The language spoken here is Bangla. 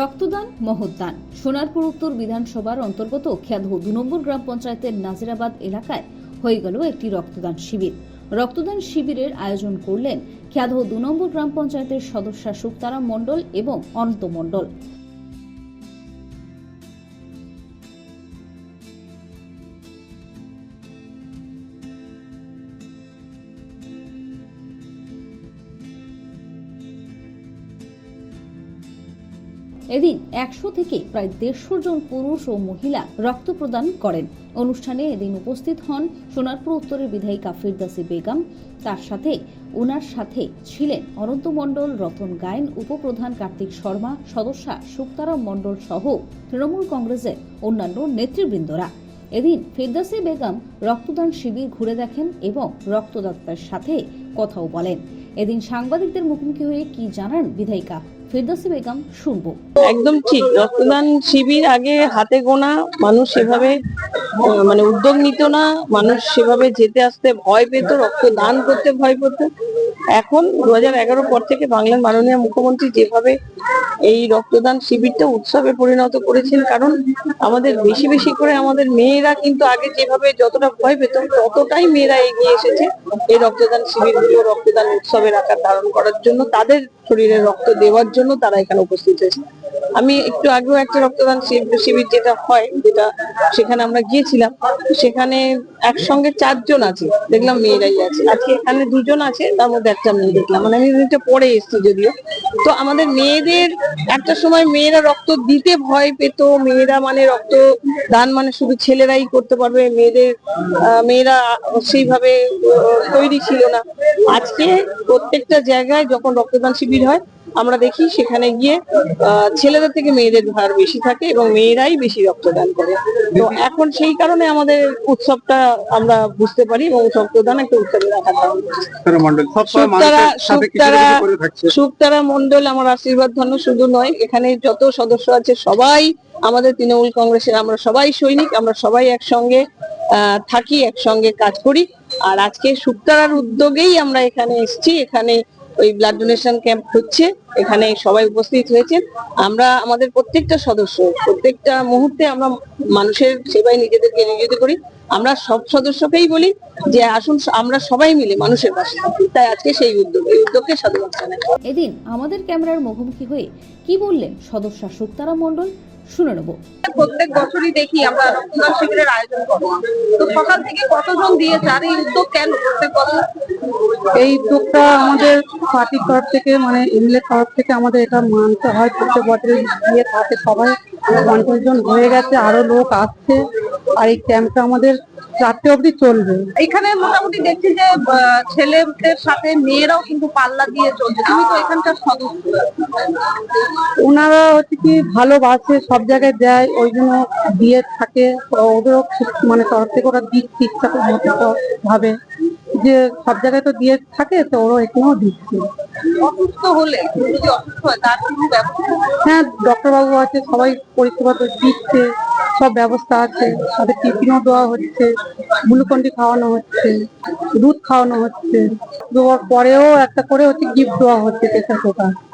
রক্তদান, মহদান। সোনারপুর উত্তর বিধানসভার অন্তর্গত খ্যাত দু নম্বর গ্রাম পঞ্চায়েতের নাজিরাবাদ এলাকায় হয়ে গেল একটি রক্তদান শিবির। রক্তদান শিবিরের আয়োজন করলেন খ্যাত দু নম্বর গ্রাম পঞ্চায়েতের সদস্যা সুক্তারাম মণ্ডল এবং অনন্ত মণ্ডল। এদিন একশো থেকে প্রায় দেড়শো জন পুরুষ ও মহিলা রক্ত প্রদান করেন। অনুষ্ঠানে এদিন উপস্থিত হন সোনারপুর উত্তরের বিধায়িকা ফিরদাসি বেগম। তার সাথে ওনার সাথে ছিলেন অনন্ত মণ্ডল, রতন গায়েন, উপপ্রধান কার্তিক শর্মা, সদস্যা সুক্তারাম মণ্ডল সহ তৃণমূল কংগ্রেসের অন্যান্য নেতৃবৃন্দরা। এদিন ফিরদাসি বেগম রক্তদান শিবির ঘুরে দেখেন এবং রক্তদাতার সাথে কথাও বলেন। এদিন সাংবাদিকদের মুখোমুখি হয়ে কি জানান বিধায়িকা? ফিরদাসি বেগম শুনব। একদম ঠিক, রক্তদান শিবির আগে হাতে গোনা, মানুষ সেভাবে মানে উদ্যোগ নিত না, মানুষ সেভাবে যেতে আসতে ভয় পেত, রক্তদান করতে ভয় পেত। এখন দু হাজার এগারো পর থেকে বাংলার মাননীয় মুখ্যমন্ত্রী যেভাবে এই রক্তদান শিবিরটা উৎসবে পরিণত করেছেন, কারণ আমাদের বেশি বেশি করে আমাদের মেয়েরা কিন্তু আগে যেভাবে যতটা ভয় পেত, ততটাই মেয়েরা এগিয়ে এসেছে এই রক্তদান শিবিরগুলো রক্তদান উৎসবের আকার ধারণ করার জন্য, তাদের শরীরে রক্ত দেওয়ার জন্য। তারা এখানে উপস্থিত হয়েছে। আমি একটু আগেও একটা রক্তদান শিব- শিবির যেটা হয়, যেটা সেখানে আমরা গিয়েছিলাম সেখানে একসঙ্গে চারজন আছে। দেখলাম মেয়েরাই আছে। আজকে এখানে দুজন আছে, তার মধ্যে একটা মেয়ে দেখলাম। মানে আমি এটা পরে এসেছি যদিও। তো আমাদের মেয়েদের একটা সময় মেয়েরা রক্ত দিতে ভয় পেত, মেয়েরা মানে রক্ত দান মানে শুধু ছেলেরাই করতে পারবে, মেয়েদের মেয়েরা সেইভাবে তৈরি ছিল না। আজকে প্রত্যেকটা জায়গায় যখন রক্তদান শিবির হয় আমরা দেখি সেখানে গিয়ে ছেলেদের থেকে মেয়েদের ভার বেশি থাকে এবং মেয়েরাই বেশি রক্তদান করে। তো এখন সেই কারণে আমাদের উৎসবটা আমরা বুঝতে পারি এবং রক্তদান একটা ধারণ করছে সুক্তারা মন্ডল আমার আশীর্বাদ ধন্য শুধু নয় এখানে যত সদস্য আছে সবাই আমাদের তৃণমূল কংগ্রেসের আমরা সবাই সৈনিক আমরা সবাই একসঙ্গে আহ, থাকি একসঙ্গে কাজ করি। আর আজকে সুক্তারার উদ্যোগেই আমরা এখানে এসেছি এখানে ওই ব্লাড ডোনেশন ক্যাম্প হচ্ছে, এখানে সবাই উপস্থিত হয়েছেন আমরা আমাদের প্রত্যেকটা সদস্য, প্রত্যেকটা মুহূর্তে আমরা মানুষের সেবায় নিজেদেরকে নিয়োজিত করি। আমরা সব সদস্যকেই বলি যে আসুন, আমরা সবাই মিলে মানুষের পাশে তাই আজকে সেই উদ্যোগ এই উদ্যোগকে সাধুবাদ জানাই। এদিন আমাদের ক্যামেরার মুখোমুখি হয়ে কি বললেন সদস্যা সুক্তারা মণ্ডল? শুনে নেব। প্রত্যেক বছরই দেখি আমরা রক্তদান শিবিরের আয়োজন করব তো সকাল থেকে কতজন দিয়ে আর এই উদ্যোগ কেন প্রত্যেক বছর? এই উদ্যোগটা আমাদের পার্টির তরফ থেকে মানে এমএলএ তরফ থেকে আমাদের এটা মানতে হয়। প্রত্যেক বছরে দিয়ে থাকে সবাই। পঞ্চাশ জন হয়ে গেছে আরও লোক আসছে। আর এই ক্যাম্পটা আমাদের চারটে অবধি চলবে। এখানে মোটামুটি দেখছি যে ছেলেদের সাথে মেয়েরাও কিন্তু পাল্লা দিয়ে চলছে। তুমি তো এখানকার সদস্য। ওনারা হচ্ছে কি ভালোবাসে সব জায়গায় দেয় ওই জন্য দিয়ে থাকে। ওদেরও মানে তরফ থেকে ওরা ইচ্ছা করে মতো ভাবে। যে সব জায়গায় তো দিয়ে থাকে তো ওরা এখানেও দিচ্ছে। অসুস্থ হলে কেউ যদি অসুস্থ হয় তার কোনো ব্যবস্থা? হ্যাঁ ডক্টর বাবু আছে সবাই পরিষেবা তো দিচ্ছে। সব ব্যবস্থা আছে। তাদের টিফিনও দেওয়া হচ্ছে গ্লুকন্ডি খাওয়ানো হচ্ছে, দুধ খাওয়ানো হচ্ছে। দেওয়ার পরেও একটা করে হচ্ছে গিফট দেওয়া হচ্ছে প্রেশার কুকার